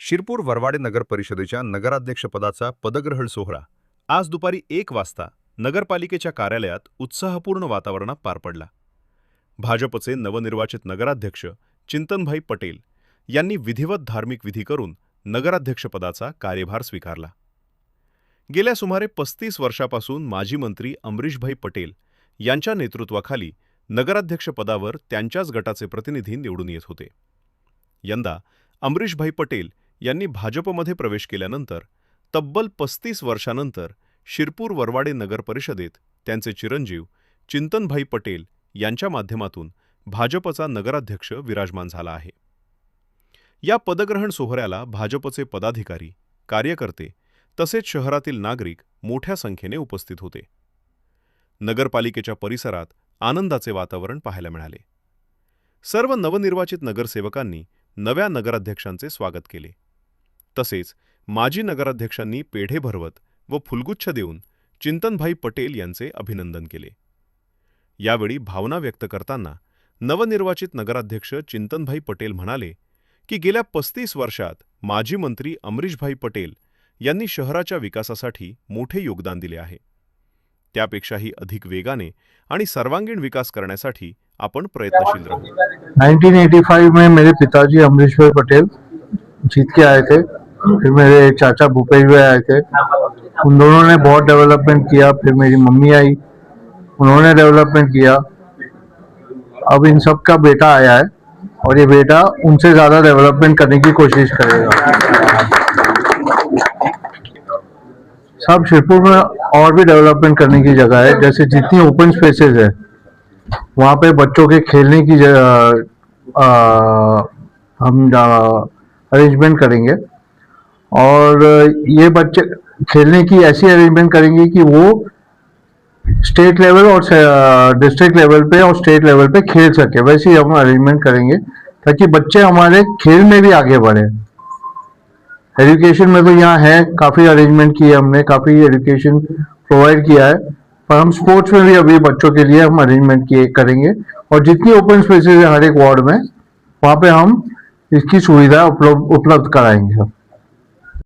शिरपूर वरवाडे नगर परिषदेच्या नगराध्यक्षपदाचा पदग्रहण सोहळा आज दुपारी एक वाजता नगरपालिकेच्या कार्यालयात उत्साहपूर्ण वातावरणात पार पडला. भाजपचे नवनिर्वाचित नगराध्यक्ष चिंतनभाई पटेल यांनी विधिवत धार्मिक विधी करून नगराध्यक्षपदाचा कार्यभार स्वीकारला. गेल्या सुमारे पस्तीस वर्षापासून माजी मंत्री अमरीशभाई पटेल यांच्या नेतृत्वाखाली नगराध्यक्षपदावर त्यांच्याच गटाचे प्रतिनिधी निवडून येत होते. यंदा अमरीशभाई पटेल यांनी भाजपमध्ये प्रवेश केल्यानंतर तब्बल पस्तीस वर्षानंतर शिरपूर वरवाडे नगर परिषदेत त्यांचे चिरंजीव चिंतनभाई पटेल यांच्या माध्यमातून भाजपचा नगराध्यक्ष विराजमान झाला आहे. या पदग्रहण सोहऱ्याला भाजपचे पदाधिकारी कार्यकर्ते तसेच शहरातील नागरिक मोठ्या संख्येने उपस्थित होते. नगरपालिकेच्या परिसरात आनंदाचे वातावरण पाहायला मिळाले. सर्व नवनिर्वाचित नगरसेवकांनी नव्या नगराध्यक्षांचे स्वागत केले. तसेच माजी नगराध्यक्षांनी पेढे भरवत व फुलगुच्छ देऊन चिंतनभाई पटेल यांचे अभिनंदन केले. यावेळी भावना व्यक्त करताना नवनिर्वाचित नगराध्यक्ष चिंतनभाई पटेल म्हणाले की गेल्या पस्तीस वर्षात माजी मंत्री अमरीशभाई पटेल यांनी शहराच्या विकासासाठी मोठे योगदान दिले आहे. त्यापेक्षाही अधिक वेगाने आणि सर्वांगीण विकास करण्यासाठी आपण प्रयत्नशील राहू. 1985 में मेरे पिताजी अमरीश भाई पटेल जीत के आए थे, फिर मेरे चाचा भूपेश भाई आए थे। उन दोनों ने बहुत डेवलपमेंट किया, फिर मेरी मम्मी आई। उन्होंने डेवलपमेंट किया। अब इन सब का बेटा आया है और ये बेटा उनसे ज़्यादा डेवलपमेंट करने की कोशिश करेगा। सब शिरपुर में और भी डेवलपमेंट करने की जगह है, जैसे जितनी ओपन स्पेसेस है। वहाँ पे बच्चों के खेलने की जगह हम अरेंजमेंट करेंगे। और ये बच्चे खेलने की ऐसी अरेंजमेंट करेंगे कि वो स्टेट लेवल और डिस्ट्रिक्ट लेवल पे और स्टेट लेवल पे खेल सके। वैसे हम अरेंजमेंट करेंगे ताकि बच्चे हमारे खेल में भी आगे बढ़े। एजुकेशन में तो यहाँ है, काफ़ी अरेंजमेंट किए हमने, काफ़ी एजुकेशन प्रोवाइड किया है। पर हम स्पोर्ट्स में भी अभी बच्चों के लिए हम अरेंजमेंट किए करेंगे। और जितनी ओपन स्पेसेस है हर एक वार्ड में वहाँ पे हम इसकी सुविधा उपलब्ध उपलब्ध कराएंगे।